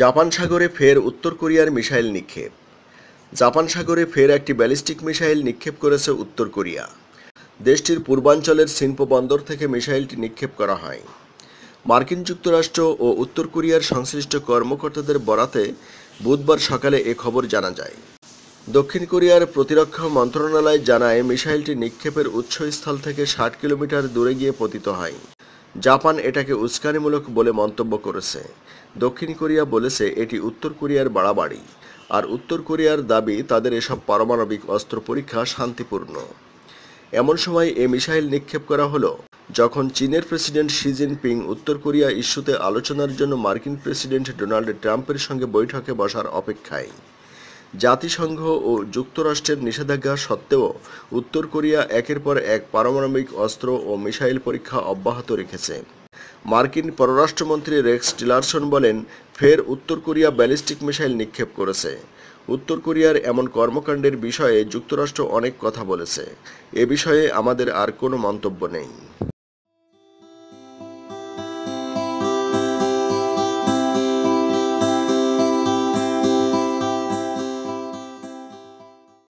Japan সাগরে ফের উত্তর কোরিয়ার মিসাইল নিক্ষেপ। জাপান সাগরে ফের একটি ব্যালিস্টিক মিসাইল নিক্ষেপ করেছে উত্তর কোরিয়া। দেশটির পূর্বাঞ্চলের সিনপো বন্দর থেকে মিসাইলটি নিক্ষেপ করা হয়। মার্কিন যুক্তরাষ্ট্র ও উত্তর কোরিয়ার সংশ্লিষ্ট কর্মকর্তাদের বরাতে বুধবার সকালে এ খবর জানা যায়। দক্ষিণ কোরিয়ার প্রতিরক্ষা মন্ত্রণালয় জানায়, মিসাইলটি নিক্ষেপের উৎসস্থল থেকে ষাট কিলোমিটার দূরে গিয়ে পতিত হয়। জাপান এটাকে উস্কানিমূলক বলে মন্তব্য করেছে। দক্ষিণ কোরিয়া বলেছে, এটি উত্তর কোরিয়ার বাড়াবাড়ি। আর উত্তর কোরিয়ার দাবি, তাদের এসব পারমাণবিক অস্ত্র পরীক্ষা শান্তিপূর্ণ। এমন সময় এ মিসাইল নিক্ষেপ করা হলো, যখন চীনের প্রেসিডেন্ট শি জিনপিং উত্তর কোরিয়া ইস্যুতে আলোচনার জন্য মার্কিন প্রেসিডেন্ট ডোনাল্ড ট্রাম্পের সঙ্গে বৈঠকে বসার অপেক্ষায়। জাতিসংঘ ও যুক্তরাষ্ট্রের নিষেধাজ্ঞা সত্ত্বেও উত্তর কোরিয়া একের পর এক পারমাণবিক অস্ত্র ও মিসাইল পরীক্ষা অব্যাহত রেখেছে। মার্কিন পররাষ্ট্রমন্ত্রী রেক্স টিলারসন বলেন, ফের উত্তর কোরিয়া ব্যালিস্টিক মিসাইল নিক্ষেপ করেছে। উত্তর কোরিয়ার এমন কর্মকাণ্ডের বিষয়ে যুক্তরাষ্ট্র অনেক কথা বলেছে। এ বিষয়ে আমাদের আর কোনো মন্তব্য নেই।